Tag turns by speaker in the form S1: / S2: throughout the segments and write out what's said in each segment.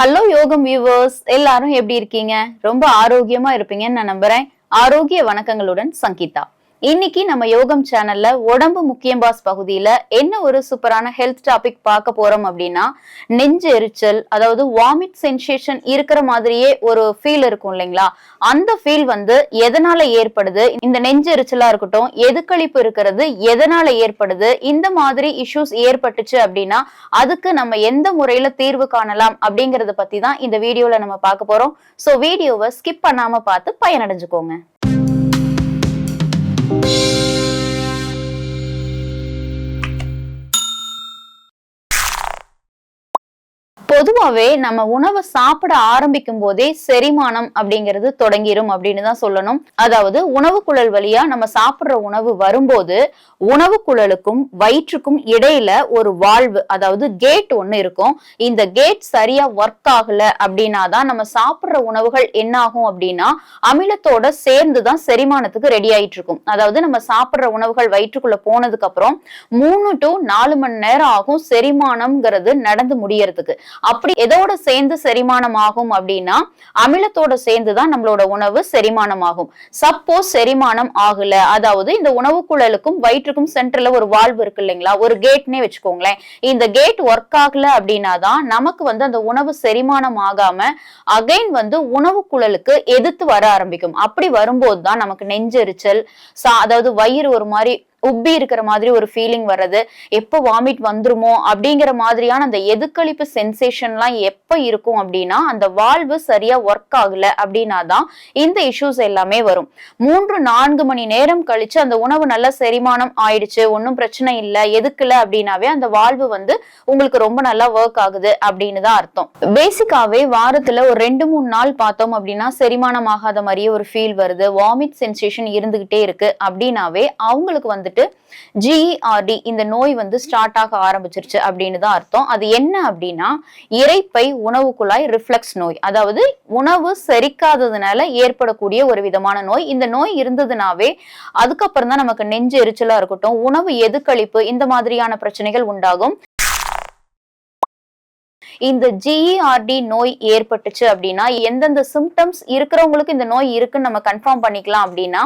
S1: Hello யோகம் viewers எல்லாரும் எப்படி இருக்கீங்க? ரொம்ப ஆரோக்கியமா இருப்பீங்கன்னு நான் நம்புறேன். ஆரோக்கிய வணக்கங்களுடன் சங்கீதா. இன்னைக்கு நம்ம யோகம் சேனல்ல உடம்பு முக்கியம் பாஸ் பகுதியில என்ன ஒரு சூப்பரான ஹெல்த் டாபிக் பார்க்க போறோம் அப்படின்னா நெஞ்சு எரிச்சல் அதாவது வாமிட் சென்சேஷன் இருக்கிற மாதிரியே ஒரு ஃபீல் இருக்கும் இல்லைங்களா? அந்த ஃபீல் வந்து எதனால ஏற்படுது? இந்த நெஞ்சு எரிச்சலா இருக்கட்டும் எதுக்களிப்பு இருக்கிறது எதனால ஏற்படுது இந்த மாதிரி இஷ்யூஸ் ஏற்பட்டுச்சு அப்படின்னா அதுக்கு நம்ம எந்த முறையில தீர்வு காணலாம் அப்படிங்கறத பத்தி தான் இந்த வீடியோல நம்ம பார்க்க போறோம். ஸோ வீடியோவை ஸ்கிப் பண்ணாம பார்த்து பயனடைஞ்சுக்கோங்க. பொதுவாவே நம்ம உணவை சாப்பிட ஆரம்பிக்கும் போதே செரிமானம் அப்படிங்கிறது தொடங்கிரும் அப்படின்னு தான் சொல்லணும். அதாவது உணவு குழல் வழியா நம்ம சாப்பிடுற உணவு வரும்போது உணவு குழலுக்கும் வயிற்றுக்கும் இடையில ஒரு வாழ்வு அதாவது கேட் ஒண்ணு இருக்கும். இந்த கேட் சரியா ஒர்க் ஆகல அப்படின்னா தான் நம்ம சாப்பிடுற உணவுகள் என்ன ஆகும் அப்படின்னா அமிலத்தோட சேர்ந்து தான் செரிமானத்துக்கு ரெடி ஆயிட்டு இருக்கும். அதாவது நம்ம சாப்பிடுற உணவுகள் வயிற்றுக்குள்ள போனதுக்கு அப்புறம் மூணு டு நாலு மணி நேரம் ஆகும் செரிமானம்ங்கிறது நடந்து முடியறதுக்கு. அப்படி எதோட சேர்ந்து செரிமானம் ஆகும் அப்படின்னா அமிலத்தோட சேர்ந்து தான் நம்மளோட உணவு செரிமானம் ஆகும் சப்போஸ் செரிமானம் ஆகல. அதாவது இந்த உணவு குழலுக்கும் வயிற்றுக்கும் சென்டர்ல ஒரு வால்வு இருக்கு இல்லைங்களா? ஒரு கேட்னே வச்சுக்கோங்களேன். இந்த கேட் ஒர்க் ஆகல அப்படின்னா தான் நமக்கு வந்து அந்த உணவு செரிமானம் ஆகாம அகைன் வந்து உணவு குழலுக்கு எதிர்த்து வர ஆரம்பிக்கும். அப்படி வரும்போது தான் நமக்கு நெஞ்செரிச்சல் சா அதாவது வயிறு ஒரு மாதிரி உப்பி இருக்கிற மாதிரி ஒரு ஃபீலிங் வர்றது எப்போ வாமிட் வந்துருமோ அப்படிங்கிற மாதிரியான அந்த எதுக்களிப்பு சென்சேஷன்லாம் எப்போ இருக்கும் அப்படின்னா அந்த வால்வு சரியா ஒர்க் ஆகல அப்படின்னா தான் இந்த இஷ்யூஸ் எல்லாமே வரும். மூன்று நான்கு மணி நேரம் கழிச்சு அந்த உணவு நல்ல செரிமானம் ஆயிடுச்சு ஒன்றும் பிரச்சனை இல்லை எதுக்குல அப்படின்னாவே அந்த வால்வு வந்து உங்களுக்கு ரொம்ப நல்லா ஒர்க் ஆகுது அப்படின்னு தான் அர்த்தம். பேசிக்காவே வாரத்துல ஒரு ரெண்டு மூணு நாள் பார்த்தோம் அப்படின்னா செரிமானம் ஆகாத மாதிரியே ஒரு ஃபீல் வருது வாமிட் சென்சேஷன் இருந்துகிட்டே இருக்கு அப்படின்னாவே அவங்களுக்கு வந்து வந்துட்டு ஜிஇஆர்டி இந்த நோய் வந்து ஸ்டார்ட் ஆக ஆரம்பிச்சிருச்சு அப்படின்னு தான் அர்த்தம். அது என்ன அப்படின்னா இறைப்பை உணவு குழாய் ரிஃப்ளெக்ஸ் நோய். அதாவது உணவு செரிக்காததுனால ஏற்படக்கூடிய ஒரு விதமான நோய். இந்த நோய் இருந்ததுனாவே அதுக்கப்புறம் தான் நமக்கு நெஞ்சு எரிச்சலா இருக்கட்டும் உணவு எதுக்களிப்பு இந்த மாதிரியான பிரச்சனைகள் உண்டாகும். இந்த ஜிஇஆர்டி நோய் ஏற்பட்டுச்சு அப்படின்னா எந்தெந்த சிம்டம்ஸ் இருக்கிறவங்களுக்கு இந்த நோய் இருக்குன்னு நம்ம கன்ஃபார்ம் பண்ணிக்கலாம் அப்படின்னா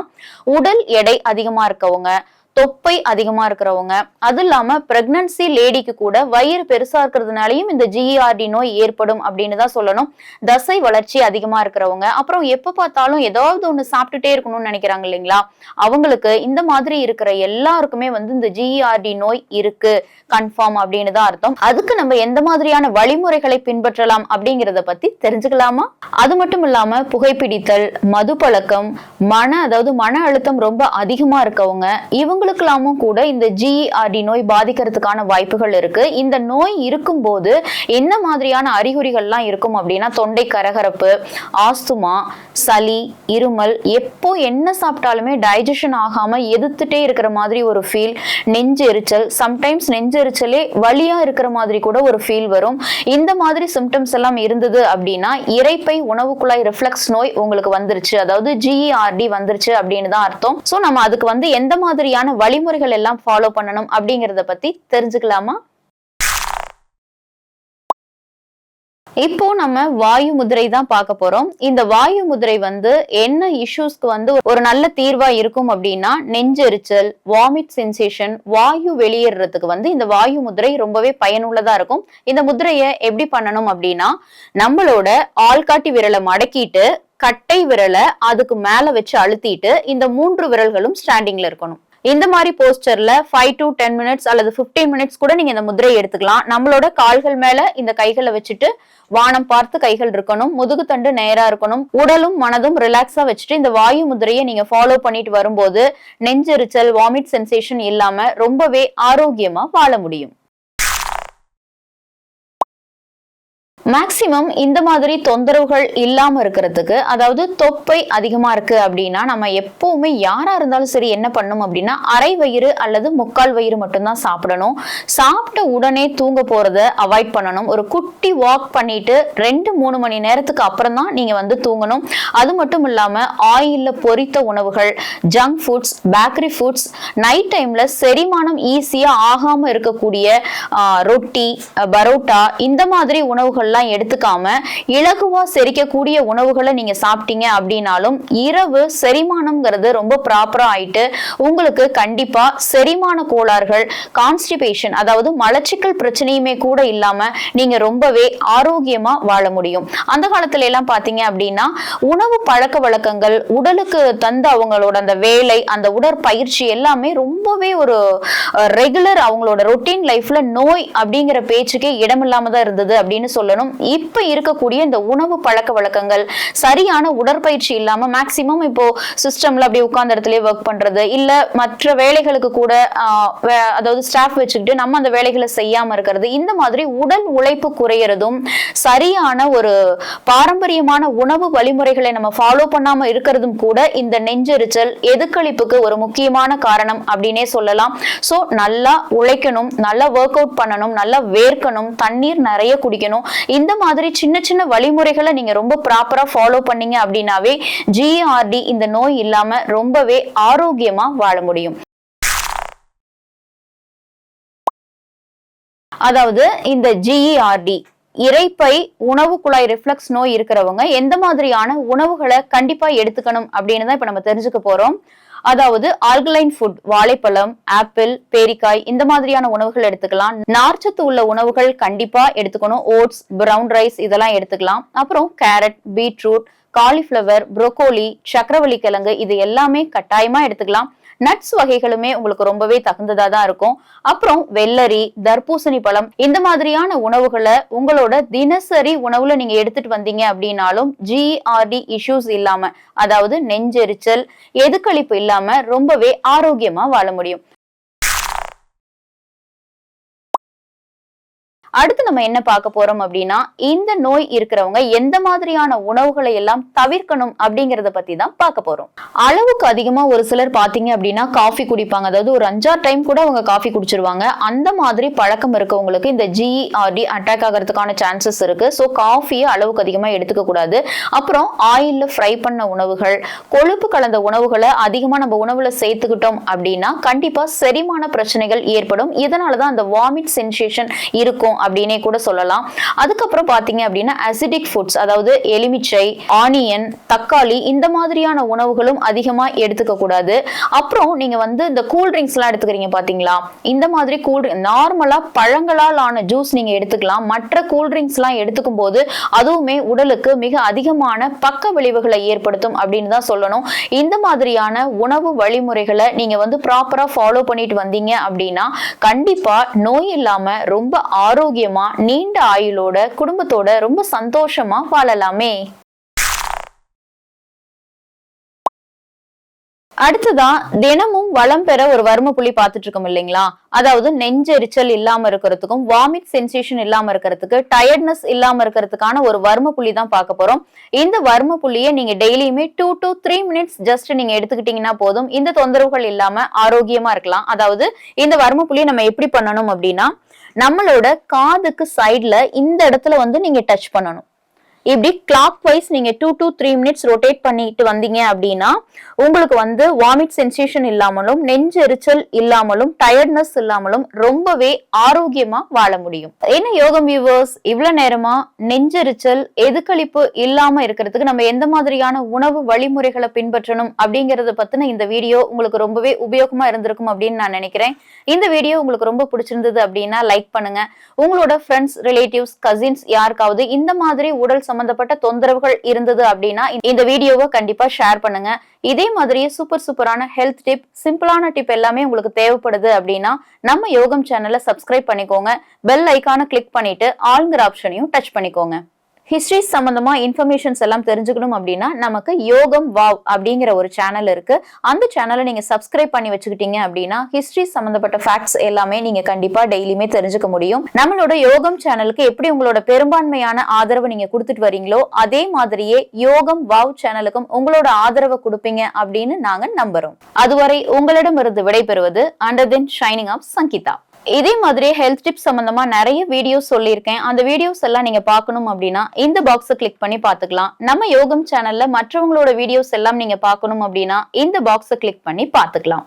S1: உடல் எடை அதிகமா இருக்கவங்க தொப்பை அதிகமா இருக்கிறவங்க. அது இல்லாம பிரெக்னன்சி லேடிக்கு கூட வயிறு பெருசா இருக்கிறதுனாலையும் இந்த ஜிஇஆர்டி நோய் ஏற்படும் அப்படின்னு தான் சொல்லணும். தசை வளர்ச்சி அதிகமா இருக்கிறவங்க. அப்புறம் எப்ப பார்த்தாலும் ஏதாவது ஒண்ணு சாப்பிட்டுட்டே இருக்கணும்னு நினைக்கிறாங்க இல்லைங்களா? அவங்களுக்கு இந்த மாதிரி இருக்கிற எல்லாருக்குமே வந்து இந்த ஜிஇஆர்டி நோய் இருக்கு. கன்ஃபார்ம் அப்படின்னு தான் அர்த்தம். அதுக்கு நம்ம எந்த மாதிரியான வழிமுறைகளை பின்பற்றலாம் அப்படிங்கிறத பத்தி தெரிஞ்சுக்கலாமா? அது மட்டும் இல்லாம புகைப்பிடித்தல் மது பழக்கம் மன அதாவது மன அழுத்தம் ரொம்ப அதிகமா இருக்கவங்க இவங்களுக்கெல்லாமும் கூட இந்த ஜிஇஆர்டி நோய் பாதிக்கிறதுக்கான வாய்ப்புகள் இருக்கு. இந்த நோய் இருக்கும்போது என்ன மாதிரியான அறிகுறிகள்லாம் இருக்கும் அப்படின்னா தொண்டை கரகரப்பு ஆஸ்துமா சளி இருமல் எப்போ என்ன சாப்பிட்டாலுமே டைஜஷன் ஆகாம எதிர்த்துட்டே இருக்கிற மாதிரி ஒரு ஃபீல் நெஞ்சு எரிச்சல் சம்டைம்ஸ் நெஞ்சு எரிச்சலே இருக்கிற மாதிரி கூட ஒரு ஃபீல் வரும். இந்த மாதிரி சிம்டம்ஸ் எல்லாம் இருந்தது அப்படின்னா இறைப்பை உணவு குழாய் ரிஃப்ளெக்ஸ் நோய் உங்களுக்கு வந்துருச்சு. அதாவது ஜிஇஆர்டி வந்துருச்சு அப்படின்னு தான் அர்த்தம். ஸோ நம்ம அதுக்கு வந்து எந்த மாதிரியான வழிமுறைகள் எல்லாம் ஃபாலோ பண்ணணும் அப்படிங்கிறத பத்தி தெரிஞ்சுக்கலாமா? இப்போ நம்ம வாயு முதிரை தான் பார்க்க போறோம். இந்த வாயு முதிரை வந்து என்ன இஷ்யூஸ்க்கு வந்து ஒரு நல்ல தீர்வா இருக்கும் அப்படின்னா நெஞ்செரிச்சல் வாமிட் சென்சேஷன் வாயு வெளியேறதுக்கு வந்து இந்த வாயு முதிரை ரொம்பவே பயனுள்ளதா இருக்கும். இந்த முதிரையை எப்படி பண்ணணும் அப்படின்னா நம்மளோட ஆள்காட்டி விரலை மடக்கிட்டு கட்டை விரலை அதுக்கு மேல வச்சு அழுத்திட்டு இந்த மூன்று விரல்களும் ஸ்டாண்டிங்ல இருக்கணும். இந்த மாதிரி போஸ்டர்ல ஃபைவ் டு டென் மினிட்ஸ் அல்லது 15 மினிட்ஸ் கூட நீங்க இந்த முதிரையை எடுத்துக்கலாம். நம்மளோட கால்கள் மேல இந்த கைகளை வச்சுட்டு வானம் பார்த்து கைகள் இருக்கணும். முதுகு தண்டு நேரா இருக்கணும். உடலும் மனதும் ரிலாக்ஸா வச்சுட்டு இந்த வாயு முதிரையை நீங்க ஃபாலோ பண்ணிட்டு வரும்போது நெஞ்செரிச்சல் வாமிட் சென்சேஷன் இல்லாம ரொம்பவே ஆரோக்கியமா வாழ முடியும். மேக்சிமம் இந்த மாதிரி தொந்தரவுகள் இல்லாமல் இருக்கிறதுக்கு அதாவது தொப்பை அதிகமாக இருக்குது அப்படின்னா நம்ம எப்போவுமே யாராக இருந்தாலும் சரி என்ன பண்ணும் அப்படின்னா அரை வயிறு அல்லது முக்கால் வயிறு மட்டும்தான் சாப்பிடணும். சாப்பிட்ட உடனே தூங்க போகிறத அவாய்ட் பண்ணணும். ஒரு குட்டி வாக் பண்ணிட்டு ரெண்டு மூணு மணி நேரத்துக்கு அப்புறம் தான் நீங்கள் வந்து தூங்கணும். அது மட்டும் இல்லாமல் ஆயிலில் பொரித்த உணவுகள் junk foods bakery foods night டைமில் செரிமானம் ஈஸியாக ஆகாமல் இருக்கக்கூடிய ரொட்டி பரோட்டா இந்த மாதிரி உணவுகள் உணவுகள்லாம் எடுத்துக்காம இலகுவா செரிக்கக்கூடிய உணவுகளை நீங்க சாப்பிட்டீங்க அப்படின்னாலும் இரவு செரிமானம்ங்கிறது ரொம்ப ப்ராப்பரா ஆயிட்டு உங்களுக்கு கண்டிப்பா செரிமான கோளாறுகள் கான்ஸ்டிபேஷன் அதாவது மலச்சிக்கல் பிரச்சனையுமே கூட இல்லாம நீங்க ரொம்பவே ஆரோக்கியமா வாழ முடியும். அந்த காலத்துல எல்லாம் பாத்தீங்க அப்படின்னா உணவு பழக்க வழக்கங்கள் உடலுக்கு தந்த அவங்களோட அந்த வேலை அந்த உடற்பயிற்சி எல்லாமே ரொம்பவே ஒரு ரெகுலர் அவங்களோட ரொட்டீன் லைஃப்ல நோய் அப்படிங்கிற பேச்சுக்கே இடமில்லாம தான் இருந்தது அப்படின்னு சொல்லணும். இப்போ இருக்கக்கூடிய இந்த உணவு பழக்க வழக்கங்கள். சரியான உடற்பயிற்சி இல்லாம மேக்சிமம் இப்போ சிஸ்டம்ல அப்படி உட்கார்ந்த இடத்துல ஒர்க் பண்றது. இல்ல மற்ற வேலைகளுக்கு கூட வே- அதாவது ஸ்டாஃப் வச்சுக்கிட்டு நம்ம அந்த வேலைகளை செய்யாம இருக்கிறது. இந்த மாதிரி உடல் உழைப்பு குறையறதும் சரியான ஒரு பாரம்பரியமான உணவு வழிமுறைகளை நம்ம ஃபாலோ பண்ணாம இருக்கிறதும் கூட இந்த நெஞ்செரிச்சல் எதுக்களிப்புக்கு ஒரு முக்கியமான காரணம் அப்படின்னே சொல்லலாம். சோ நல்லா உழைக்கணும் நல்லா ஒர்க் அவுட் பண்ணணும் நல்லா வேர்க்கணும் தண்ணீர் நிறைய குடிக்கணும். இந்த மாதிரி சின்ன சின்ன வழிமுறைகளை நீங்க ரொம்ப ப்ராப்பரா ஃபாலோ பண்ணீங்க அப்படின்னாவே ஜிஆர்டி இந்த நோய் இல்லாம ரொம்பவே ஆரோக்கியமா வாழ முடியும். அதாவது இந்த ஜிஇஆர்டி இறைப்பை உணவு குழாய் ரிஃப்ளக்ஸ் நோய் இருக்கிறவங்க எந்த மாதிரியான உணவுகளை கண்டிப்பா எடுத்துக்கணும் அப்படின்னு தான் இப்ப நம்ம தெரிஞ்சுக்க போறோம். அதாவது ஆல்கலைன் ஃபுட் வாழைப்பழம் ஆப்பிள் பேரிக்காய் இந்த மாதிரியான உணவுகள் எடுத்துக்கலாம். நார்ச்சத்து உள்ள உணவுகள் கண்டிப்பா எடுத்துக்கணும். ஓட்ஸ் பிரவுன் ரைஸ் இதெல்லாம் எடுத்துக்கலாம். அப்புறம் கேரட் பீட்ரூட் காலிஃப்ளவர் புரோக்கோலி சக்கரவள்ளி கிழங்கு இது எல்லாமே கட்டாயமா எடுத்துக்கலாம். நட்ஸ் வகைகளுமே உங்களுக்கு ரொம்பவே தகுந்ததா தான் இருக்கும். அப்புறம் வெள்ளரி தர்பூசணி பழம் இந்த மாதிரியான உணவுகளை உங்களோட தினசரி உணவுல நீங்க எடுத்துட்டு வந்தீங்க அப்படின்னாலும் ஜிஆர்டி இஷ்யூஸ் இல்லாம அதாவது நெஞ்செரிச்சல் எதுக்களிப்பு இல்லாம ரொம்பவே ஆரோக்கியமா வாழ முடியும். அடுத்து நம்ம என்ன பார்க்க போறோம் அப்படின்னா இந்த நோய் இருக்கிறவங்க எந்த மாதிரியான உணவுகளை எல்லாம் தவிர்க்கணும் அப்படிங்கறத பத்தி தான் பார்க்க போறோம். அளவுக்கு அதிகமா ஒரு சிலர் பாத்தீங்க அப்படின்னா காஃபி குடிப்பாங்க. அதாவது ஒரு அஞ்சாறு டைம் கூட அவங்க காஃபி குடிச்சிருவாங்க. அந்த மாதிரி பழக்கம் இருக்கவங்களுக்கு இந்த ஜிஆர்டி அட்டாக் ஆகிறதுக்கான சான்சஸ் இருக்கு. ஸோ காஃபியை அளவுக்கு அதிகமா எடுத்துக்க கூடாது. அப்புறம் ஆயில்ல ஃப்ரை பண்ண உணவுகள் கொழுப்பு கலந்த உணவுகளை அதிகமா நம்ம உணவுல சேர்த்துக்கிட்டோம் அப்படின்னா கண்டிப்பா செரிமான பிரச்சனைகள் ஏற்படும். இதனாலதான் அந்த வாமிட் சென்சேஷன் இருக்கும். அப்படின்னே கூட சொல்லலாம். அதுக்கப்புறம் பாத்தீங்க அப்படின்னா அசிடிக் ஃபுட்ஸ் அதாவது எலுமிச்சை ஆனியன் தக்காளி இந்த மாதிரியான உணவுகளும் அதிகமா எடுத்துக்க கூடாது. அப்புறம் நீங்க வந்து இந்த கூல் எல்லாம் எடுத்துக்கிறீங்க பாத்தீங்களா இந்த மாதிரி கூல் நார்மலா பழங்களால் ஆன ஜூஸ் நீங்க எடுத்துக்கலாம். மற்ற கூல் எல்லாம் எடுத்துக்கும் போது அதுவுமே உடலுக்கு மிக அதிகமான பக்க விளைவுகளை ஏற்படுத்தும் அப்படின்னு தான் சொல்லணும். இந்த மாதிரியான உணவு வழிமுறைகளை நீங்க வந்து ப்ராப்பரா ஃபாலோ பண்ணிட்டு வந்தீங்க அப்படின்னா கண்டிப்பா நோய் இல்லாம ரொம்ப ஆரோக்கியமா நீண்ட ஆயுளோட குடும்பத்தோட ரொம்ப சந்தோஷமா வாழலாமே. அடுத்துதான் தினமும் வளம் பெற ஒரு வர்ம புள்ளி பார்த்துட்டு இருக்கோம் இல்லைங்களா? அதாவது நெஞ்செரிச்சல் இல்லாம இருக்கிறதுக்கும் வாமிட் சென்சேஷன் இல்லாம இருக்கிறதுக்கு டயர்ட்னஸ் இல்லாம இருக்கிறதுக்கான ஒரு வர்ம புள்ளி தான் பார்க்க போறோம். இந்த வர்ம புள்ளியை நீங்க டெய்லியுமே two to three minutes just நீங்க எடுத்துக்கிட்டீங்கன்னா போதும். இந்த தொந்தரவுகள் இல்லாம ஆரோக்கியமா இருக்கலாம். அதாவது இந்த வர்ம புள்ளியை நம்ம எப்படி பண்ணணும் அப்படின்னா நம்மளோட காதுக்கு சைடுல இந்த இடத்துல வந்து நீங்க டச் பண்ணணும். இப்படி கிளாக் வைஸ் நீங்க two to three minutes rotate பண்ணிட்டு வந்தீங்க அப்படின்னா உங்களுக்கு வந்து வாமிட் சென்சேஷன் இல்லாமலும் நெஞ்செரிச்சல் இல்லாமலும் டயர்ட்னஸ் இல்லாமலும் ரொம்பவே ஆரோக்கியமா வாழ முடியும். என்ன யோகம் வியூவர்ஸ் இவ்வளவு நேரமா நெஞ்செரிச்சல் எதுக்களிப்பு இல்லாம இருக்கிறதுக்கு நம்ம எந்த மாதிரியான உணவு வழிமுறைகளை பின்பற்றணும் அப்படிங்கறத பத்தின இந்த வீடியோ உங்களுக்கு ரொம்பவே உபயோகமா இருந்திருக்கும் அப்படின்னு நான் நினைக்கிறேன். இந்த வீடியோ உங்களுக்கு ரொம்ப பிடிச்சிருந்தது அப்படின்னா லைக் பண்ணுங்க. உங்களோட ஃப்ரெண்ட்ஸ் ரிலேட்டிவ்ஸ் கசின்ஸ் யாருக்காவது இந்த மாதிரி உடல் சம்பந்தப்பட்ட தொந்தரவுகள் இருந்தது அப்படின்னா இந்த வீடியோவை கண்டிப்பா ஷேர் பண்ணுங்க. இதே மாதிரியே சூப்பர் சூப்பரான ஹெல்த் டிப் சிம்பிளான டிப் எல்லாமே உங்களுக்கு தேவைப்படுது அப்படின்னா நம்ம யோகம் சேனலை சப்ஸ்கிரைப் பண்ணிக்கோங்க. பெல் ஐக்கானை கிளிக் பண்ணிட்டு ஆளுங்கிற ஆப்ஷனையும் டச் பண்ணிக்கோங்க. ஹிஸ்ட்ரி சம்மந்தமாக இன்ஃபர்மேஷன்ஸ் எல்லாம் தெரிஞ்சுக்கணும் அப்படின்னா நமக்கு யோகம் வாவ் அப்படிங்கிற ஒரு சேனல் இருக்கு. அந்த சேனலை நீங்கள் சப்ஸ்கிரைப் பண்ணி வச்சுக்கிட்டீங்க அப்படின்னா ஹிஸ்ட்ரி சம்மந்தப்பட்ட ஃபேக்ட்ஸ் எல்லாமே நீங்கள் கண்டிப்பாக டெய்லியுமே தெரிஞ்சுக்க முடியும். நம்மளோட யோகம் சேனலுக்கு எப்படி உங்களோட பெரும்பான்மையான ஆதரவு நீங்கள் கொடுத்துட்டு வரீங்களோ அதே மாதிரியே யோகம் வாவ் சேனலுக்கும் உங்களோட ஆதரவை கொடுப்பீங்க அப்படின்னு நாங்கள் நம்புறோம். அதுவரை உங்களிடமிருந்து விடைபெறுவது அண்டர் தென் ஷைனிங் ஆஃப் சங்கீதா இதே மாதிரி ஹெல்த் டிப்ஸ் சம்பந்தமா நிறைய வீடியோஸ் சொல்லியிருக்கேன். அந்த வீடியோஸ் எல்லாம் நீங்க பார்க்கணும் அப்படின்னா இந்த பாக்ஸை கிளிக் பண்ணி பார்த்துக்கலாம். நம்ம யோகம் சேனல்ல மற்றவங்களோட வீடியோஸ் எல்லாம் நீங்க பார்க்கணும் அப்படின்னா இந்த பாக்ஸை கிளிக் பண்ணி பார்த்துக்கலாம்.